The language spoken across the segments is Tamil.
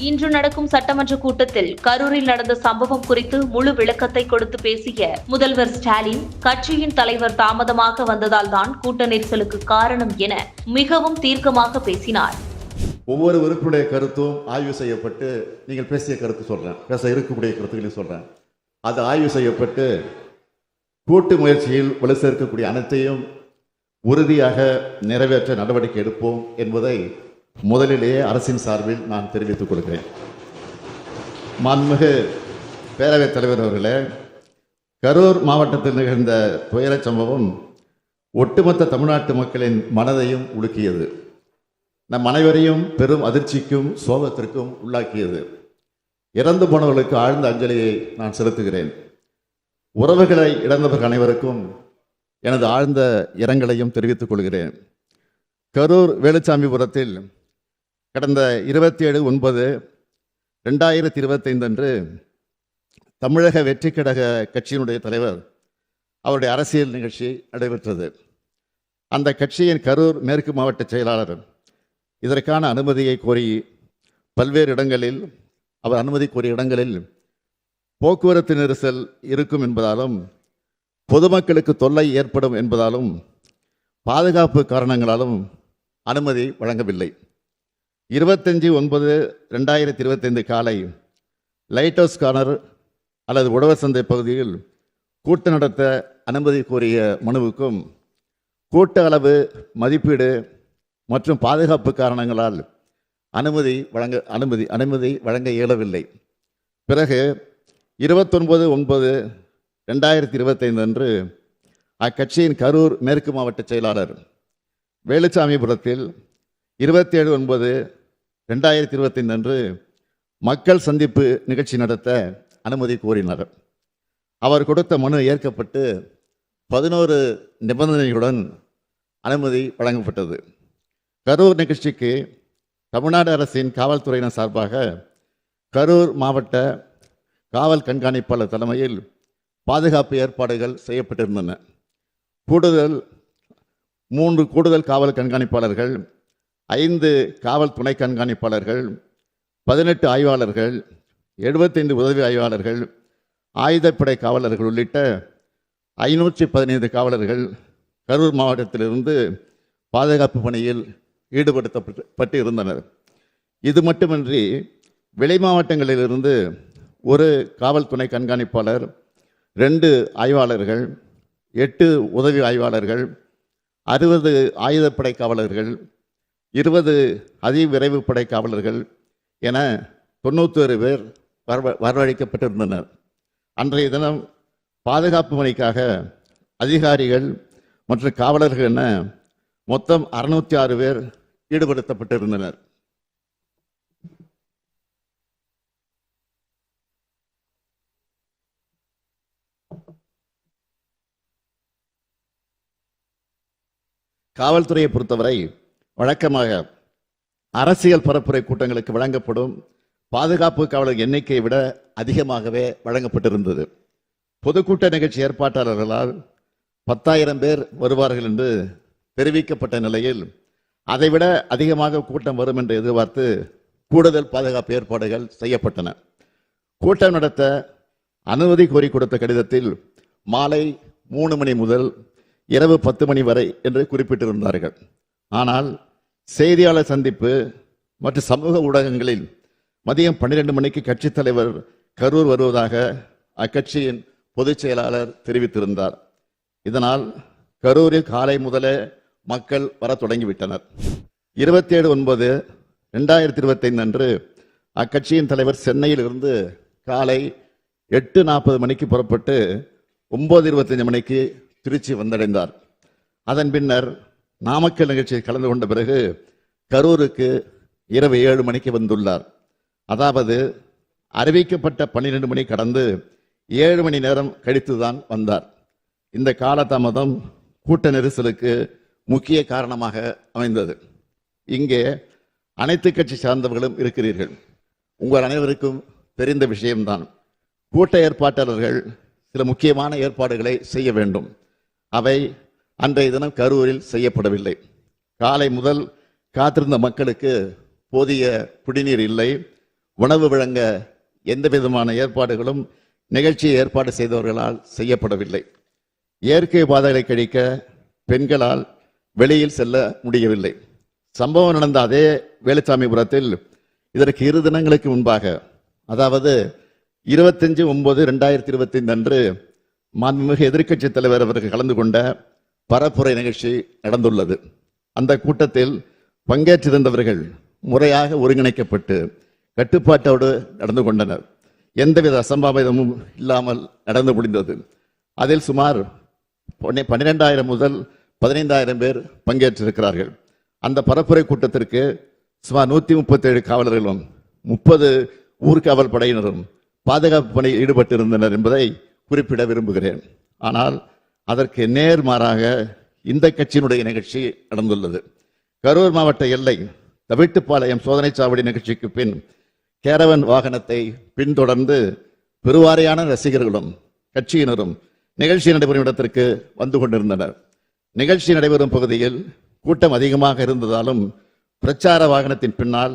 இன்று நடக்கும் சட்டமன்ற கூட்டத்தில் கரூரில் நடந்த சம்பவம் குறித்து முழு விளக்கத்தை கொடுத்து பேசிய முதல்வர் ஸ்டாலின் கட்சியின் தலைவர் தாமதமாக வந்ததால் தான் கூட்ட நெரிசலுக்கு காரணம் என மிகவும் தீர்க்கமாக பேசினார். ஒவ்வொரு உறுப்பினுடைய கருத்தும் ஆய்வு செய்யப்பட்டு நீங்கள் பேசிய கருத்து சொல்கிறேன் பேச இருக்கக்கூடிய கருத்துக்களையும் சொல்கிறேன் அது ஆய்வு செய்யப்பட்டு கூட்டு முயற்சியில் வலு சேர்க்கக்கூடிய அனைத்தையும் உறுதியாக நிறைவேற்ற நடவடிக்கை எடுப்போம் என்பதை முதலிலேயே அரசின் சார்பில் நான் தெரிவித்துக் கொள்கிறேன். மாண்புமிகு பேரவைத் தலைவர் அவர்களே கரூர் மாவட்டத்தில் நிகழ்ந்த துயரச் சம்பவம் ஒட்டுமொத்த தமிழ்நாட்டு மக்களின் மனதையும் உலுக்கியது. நம் அனைவரையும் பெரும் அதிர்ச்சிக்கும் சோகத்திற்கும் உள்ளாக்கியது. இறந்து போனவர்களுக்கு ஆழ்ந்த அஞ்சலியை நான் செலுத்துகிறேன். உறவுகளை இழந்தவர்கள் அனைவருக்கும் எனது ஆழ்ந்த இரங்கலையும் தெரிவித்துக் கொள்கிறேன். கரூர் வேலுச்சாமிபுரத்தில் கடந்த இருபத்தி ஏழு ஒன்பது ரெண்டாயிரத்தி இருபத்தைந்து அன்று தமிழக வெற்றி கழக கட்சியினுடைய தலைவர் அவருடைய அரசியல் நிகழ்ச்சி நடைபெற்றது. அந்த கட்சியின் கரூர் மேற்கு மாவட்ட செயலாளர் இதற்கான அனுமதியை கோரி பல்வேறு இடங்களில் அவர் அனுமதி கோரிய இடங்களில் போக்குவரத்து நெரிசல் இருக்கும் என்பதாலும் பொதுமக்களுக்கு தொல்லை ஏற்படும் என்பதாலும் பாதுகாப்பு காரணங்களாலும் அனுமதி வழங்கவில்லை. இருபத்தஞ்சி ஒன்பது ரெண்டாயிரத்தி இருபத்தைந்து காலை லைட் ஹவுஸ் கார்னர் அல்லது உழவர் சந்தை பகுதியில் கூட்டம் நடத்த அனுமதி கோரிய மனுவுக்கும் கூட்ட அளவு மதிப்பீடு மற்றும் பாதுகாப்பு காரணங்களால் அனுமதி வழங்க அனுமதி அனுமதி வழங்க இயலவில்லை. பிறகு இருபத்தொன்பது ஒன்பது ரெண்டாயிரத்தி இருபத்தைந்து அன்று அக்கட்சியின் கரூர் மேற்கு மாவட்ட செயலாளர் வேலுச்சாமிபுரத்தில் இருபத்தேழு ஒன்பது ரெண்டாயிரத்தி இருபத்தைந்து அன்று மக்கள் சந்திப்பு நிகழ்ச்சி நடத்த அனுமதி கோரினார். அவர் கொடுத்த மனு ஏற்கப்பட்டு பதினோரு நிபந்தனைகளுடன் அனுமதி வழங்கப்பட்டது. கரூர் நிகழ்ச்சிக்கு தமிழ்நாடு அரசின் காவல்துறையினர் சார்பாக கரூர் மாவட்ட காவல் கண்காணிப்பாளர் தலைமையில் பாதுகாப்பு ஏற்பாடுகள் செய்யப்பட்டிருந்தன. கூடுதல் மூன்று கூடுதல் காவல் கண்காணிப்பாளர்கள் ஐந்து காவல் துணை கண்காணிப்பாளர்கள் பதினெட்டு ஆய்வாளர்கள் எழுபத்தைந்து உதவி ஆய்வாளர்கள் ஆயுதப்படை காவலர்கள் உள்ளிட்ட ஐநூற்றி பதினைந்து காவலர்கள் கரூர் மாவட்டத்திலிருந்து பாதுகாப்பு பணியில் ஈடுபடுத்தப்பட்டு பட்டு இருந்தனர் இது மட்டுமின்றி விளை மாவட்டங்களிலிருந்து ஒரு காவல் துணை கண்காணிப்பாளர் ரெண்டு ஆய்வாளர்கள் எட்டு உதவி ஆய்வாளர்கள் அறுபது ஆயுதப்படை காவலர்கள் இருபது அதிவிரைவு படை காவலர்கள் என தொண்ணூத்தொரு பேர் வரவ வரவழைக்கப்பட்டிருந்தனர். அன்றைய தினம் பாதுகாப்பு பணிக்காக அதிகாரிகள் மற்றும் காவலர்கள் என மொத்தம் அறுநூத்தி ஆறு பேர் ஈடுபடுத்தப்பட்டிருந்தனர். காவல்துறையை பொறுத்தவரை வழக்கமாக அரசியல் பரப்புரை கூட்டங்களுக்கு வழங்கப்படும் பாதுகாப்பு காவலர் எண்ணிக்கையை விட அதிகமாகவே வழங்கப்பட்டிருந்தது. பொதுக்கூட்ட நிகழ்ச்சி ஏற்பாட்டாளர்களால் பத்தாயிரம் பேர் வருவார்கள் என்று தெரிவிக்கப்பட்ட நிலையில் அதைவிட அதிகமாக கூட்டம் வரும் என்று எதிர்பார்த்து கூடுதல் பாதுகாப்பு ஏற்பாடுகள் செய்யப்பட்டன. கூட்டம் நடத்த அனுமதி கோரி கொடுத்த கடிதத்தில் மாலை மூணு மணி முதல் இரவு பத்து மணி வரை என்று குறிப்பிட்டிருந்தார்கள். ஆனால் செய்தியாளர் சந்திப்பு மற்றும் சமூக ஊடகங்களில் மதியம் பன்னிரெண்டு மணிக்கு கட்சித் தலைவர் கரூர் வருவதாக அக்கட்சியின் பொதுச் செயலாளர் தெரிவித்திருந்தார். இதனால் கரூரில் காலை முதலே மக்கள் வர தொடங்கிவிட்டனர். இருபத்தி ஏழு ஒன்பது ரெண்டாயிரத்தி இருபத்தைந்து அன்று அக்கட்சியின் தலைவர் சென்னையில் இருந்து காலை எட்டு நாற்பது மணிக்கு புறப்பட்டு ஒன்பது இருபத்தஞ்சு மணிக்கு திருச்சி வந்தடைந்தார். அதன் பின்னர் நாமக்கல் நிகழ்ச்சியில் கலந்து கொண்ட பிறகு கரூருக்கு இரவு ஏழு மணிக்கு வந்துள்ளார். அதாவது அறிவிக்கப்பட்ட பன்னிரெண்டு மணி கடந்து ஏழு மணி நேரம் கழித்துதான் வந்தார். இந்த காலதாமதம் கூட்ட நெரிசலுக்கு முக்கிய காரணமாக அமைந்தது. இங்கே அனைத்து கட்சி சார்ந்தவர்களும் இருக்கிறீர்கள். உங்கள் அனைவருக்கும் தெரிந்த விஷயம்தான். கூட்ட ஏற்பாட்டாளர்கள் சில முக்கியமான ஏற்பாடுகளை செய்ய வேண்டும். அவை அன்றைய தினம் கரூரில் செய்யப்படவில்லை. காலை முதல் காத்திருந்த மக்களுக்கு போதிய குடிநீர் இல்லை. உணவு வழங்க எந்த விதமான ஏற்பாடுகளும் நிகழ்ச்சியை ஏற்பாடு செய்தவர்களால் செய்யப்படவில்லை. இயற்கை பாதைகளை கழிக்க பெண்களால் வெளியில் செல்ல முடியவில்லை. சம்பவம் நடந்த அதே வேலுச்சாமிபுரத்தில் இதற்கு இரு தினங்களுக்கு முன்பாக அதாவது இருபத்தஞ்சு ஒன்பது ரெண்டாயிரத்தி இருபத்தி அன்று மாண்புமிகு எதிர்க்கட்சி தலைவர் அவர்கள் கலந்து கொண்ட பரப்புரை நிகழ்ச்சி நடந்துள்ளது. அந்த கூட்டத்தில் பங்கேற்றிருந்தவர்கள் முறையாக ஒருங்கிணைக்கப்பட்டு கட்டுப்பாட்டோடு நடந்து கொண்டனர். எந்தவித அசம்பாவிதமும் இல்லாமல் நடந்து முடிந்தது. அதில் சுமார் பன்னிரெண்டாயிரம் முதல் பதினைந்தாயிரம் பேர் பங்கேற்றிருக்கிறார்கள். அந்த பரப்புரை கூட்டத்திற்கு சுமார் நூற்றி முப்பத்தேழு காவலர்களும் முப்பது ஊர்காவல் படையினரும் பாதுகாப்பு பணியில் ஈடுபட்டிருந்தனர் என்பதை குறிப்பிட விரும்புகிறேன். ஆனால் அதற்கு நேர்மாறாக இந்த கட்சியினுடைய நிகழ்ச்சி நடந்துள்ளது. கரூர் மாவட்ட எல்லை தவிட்டுப்பாளையம் சோதனை சாவடி நிகழ்ச்சிக்கு பின் கேரவன் வாகனத்தை பின்தொடர்ந்து பெருவாரியான ரசிகர்களும் கட்சியினரும் நிகழ்ச்சி நடைபெறும் இடத்திற்கு வந்து கொண்டிருந்தனர். நிகழ்ச்சி நடைபெறும் பகுதியில் கூட்டம் அதிகமாக இருந்ததாலும் பிரச்சார வாகனத்தின் பின்னால்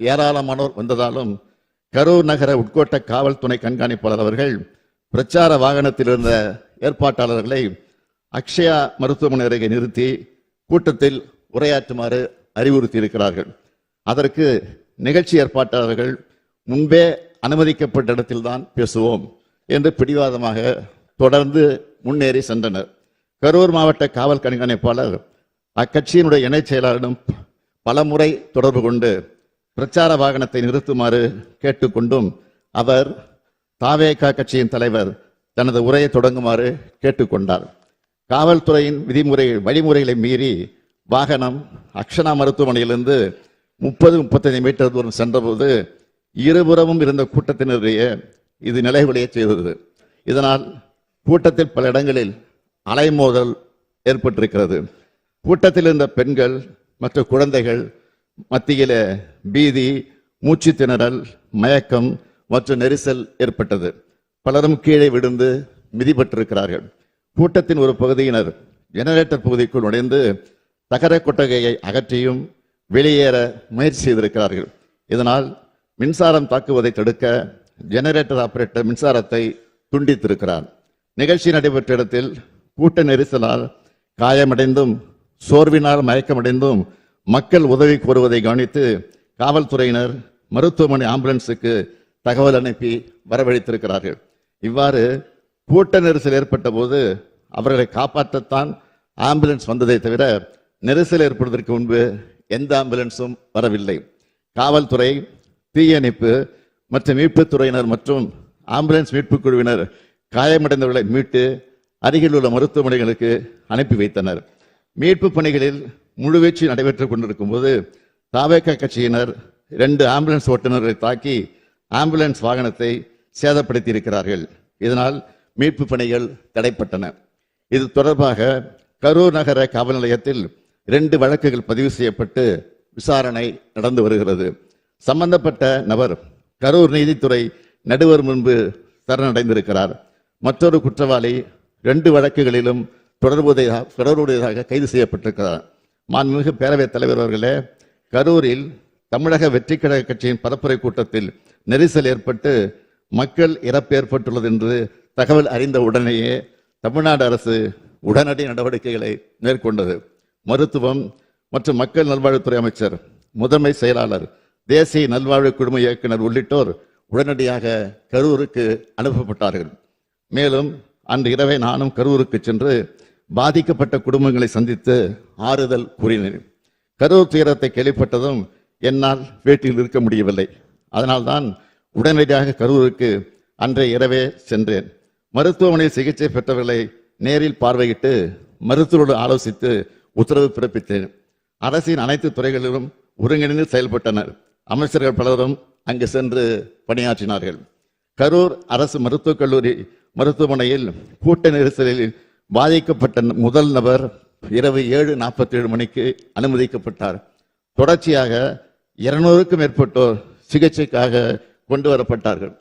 ஏராளமானோர் வந்ததாலும் கரூர் நகர உட்கோட்ட காவல்துறை கண்காணிப்பாளர் அவர்கள் பிரச்சார வாகனத்தில் இருந்த ஏற்பாட்டாளர்களை அக்ஷயா மருத்துவமனை அருகே நிறுத்தி கூட்டத்தில் உரையாற்றுமாறு அறிவுறுத்தி இருக்கிறார்கள் அதற்கு நிகழ்ச்சி ஏற்பாட்டாளர்கள் முன்பே அனுமதிக்கப்பட்ட இடத்தில்தான் பேசுவோம் என்று பிடிவாதமாக தொடர்ந்து முன்னேறி சென்றனர். கரூர் மாவட்ட காவல் கண்காணிப்பாளர் அக்கட்சியினுடைய இணைச் செயலாளரிடம் பலமுறை தொடர்பு கொண்டு பிரச்சார வாகனத்தை நிறுத்துமாறு கேட்டுக்கொண்டும் அவர் தாவேகா கட்சியின் தலைவர் தனது உரையை தொடங்குமாறு கேட்டுக்கொண்டார். காவல்துறையின் விதிமுறை வழிமுறைகளை மீறி வாகனம் அக்ஷனா மருத்துவமனையிலிருந்து முப்பது முப்பத்தைந்து மீட்டர் தூரம் சென்றபோது இருபுறமும் இருந்த கூட்டத்தினருடைய இது நிலைகுலைய செய்தது. இதனால் கூட்டத்தில் பல இடங்களில் அலைமோதல் ஏற்பட்டிருக்கிறது. கூட்டத்தில் இருந்த பெண்கள் மற்றும் குழந்தைகள் மத்தியில பீதி மூச்சு திணறல் மயக்கம் மற்றும் நெரிசல் ஏற்பட்டது. பலரும் கீழே விழுந்து மிதிப்பட்டிருக்கிறார்கள் கூட்டத்தின் ஒரு பகுதியினர் ஜெனரேட்டர் பகுதிக்குள் நுழைந்து தகர கொட்டகையை அகற்றியும் வெளியேற முயற்சி செய்திருக்கிறார்கள். இதனால் மின்சாரம் தாக்குவதை தடுக்க ஜெனரேட்டர் ஆபரேட்டர் மின்சாரத்தை துண்டித்திருக்கிறார். நிகழ்ச்சி நடைபெற்ற இடத்தில் கூட்ட நெரிசலால் காயமடைந்தும் சோர்வினால் மயக்கமடைந்தும் மக்கள் உதவி கோருவதை கவனித்து காவல்துறையினர் மருத்துவமனை ஆம்புலன்ஸுக்கு தகவல் அனுப்பி வரவழைத்திருக்கிறார்கள். இவ்வாறு கூட்ட நெரிசல் ஏற்பட்ட போது அவர்களை காப்பாற்றத்தான் ஆம்புலன்ஸ் வந்ததை தவிர நெரிசல் ஏற்படுவதற்கு முன்பு எந்த ஆம்புலன்ஸும் வரவில்லை. காவல்துறை தீயணைப்பு மற்றும் மீட்புத் துறையினர் மற்றும் ஆம்புலன்ஸ் மீட்புக் குழுவினர் காயமடைந்தவர்களை மீட்டு அருகில் உள்ள மருத்துவமனைகளுக்கு அனுப்பி வைத்தனர். மீட்பு பணிகளில் முழுவீச்சு நடைபெற்றுக் கொண்டிருக்கும் போது தாவேக கட்சியினர் இரண்டு ஆம்புலன்ஸ் ஓட்டுநர்களை தாக்கி ஆம்புலன்ஸ் வாகனத்தை சேதப்படுத்தியிருக்கிறார்கள். இதனால் மீட்பு பணிகள் தடைப்பட்டன. இது தொடர்பாக கரூர் நகர காவல் நிலையத்தில் இரண்டு வழக்குகள் பதிவு செய்யப்பட்டு விசாரணை நடந்து வருகிறது. சம்பந்தப்பட்ட நபர் கரூர் நீதித்துறை நடுவர் முன்பு சரணடைந்திருக்கிறார். மற்றொரு குற்றவாளி ரெண்டு வழக்குகளிலும் தொடர்புடையதாக தொடர்புடையதாக கைது செய்யப்பட்டிருக்கிறார். மாண்புமிகு பேரவைத் தலைவர் அவர்களே கரூரில் தமிழக வெற்றிக்கழக கட்சியின் பரப்புரை கூட்டத்தில் நெரிசல் ஏற்பட்டு மக்கள் இறப்பு ஏற்பட்டுள்ளது என்று தகவல் அறிந்த உடனேயே தமிழ்நாடு அரசு உடனடி நடவடிக்கைகளை மேற்கொண்டது. மருத்துவம் மற்றும் மக்கள் நல்வாழ்வுத்துறை அமைச்சர் முதன்மை செயலாளர் தேசிய நல்வாழ்வு குழும இயக்குனர் உள்ளிட்டோர் உடனடியாக கரூருக்கு அனுப்பப்பட்டார்கள். மேலும் அன்று இரவே நானும் கரூருக்கு சென்று பாதிக்கப்பட்ட குடும்பங்களை சந்தித்து ஆறுதல் கூறினேன். கரூர் துயரத்தை கேள்விப்பட்டதும் என்னால் வீட்டில் இருக்க முடியவில்லை. அதனால்தான் உடனடியாக கரூருக்கு அன்றைய இரவே சென்றேன். மருத்துவமனையில் சிகிச்சை பெற்றவர்களை நேரில் பார்வையிட்டு மருத்துவரோடு ஆலோசித்து உத்தரவு பிறப்பித்தேன். அரசின் அனைத்து துறைகளிலும் ஒருங்கிணைந்து செயல்பட்டனர். அமைச்சர்கள் பலரும் அங்கு சென்று பணியாற்றினார்கள். கரூர் அரசு மருத்துவக் கல்லூரி மருத்துவமனையில் கூட்ட நெரிசலில் பாதிக்கப்பட்ட முதல் நபர் இரவு ஏழு நாற்பத்தி ஏழு மணிக்கு அனுமதிக்கப்பட்டார். தொடர்ச்சியாக இருநூறுக்கும் மேற்பட்டோர் சிகிச்சைக்காக கொண்டு வரப்பட்டார்கள்.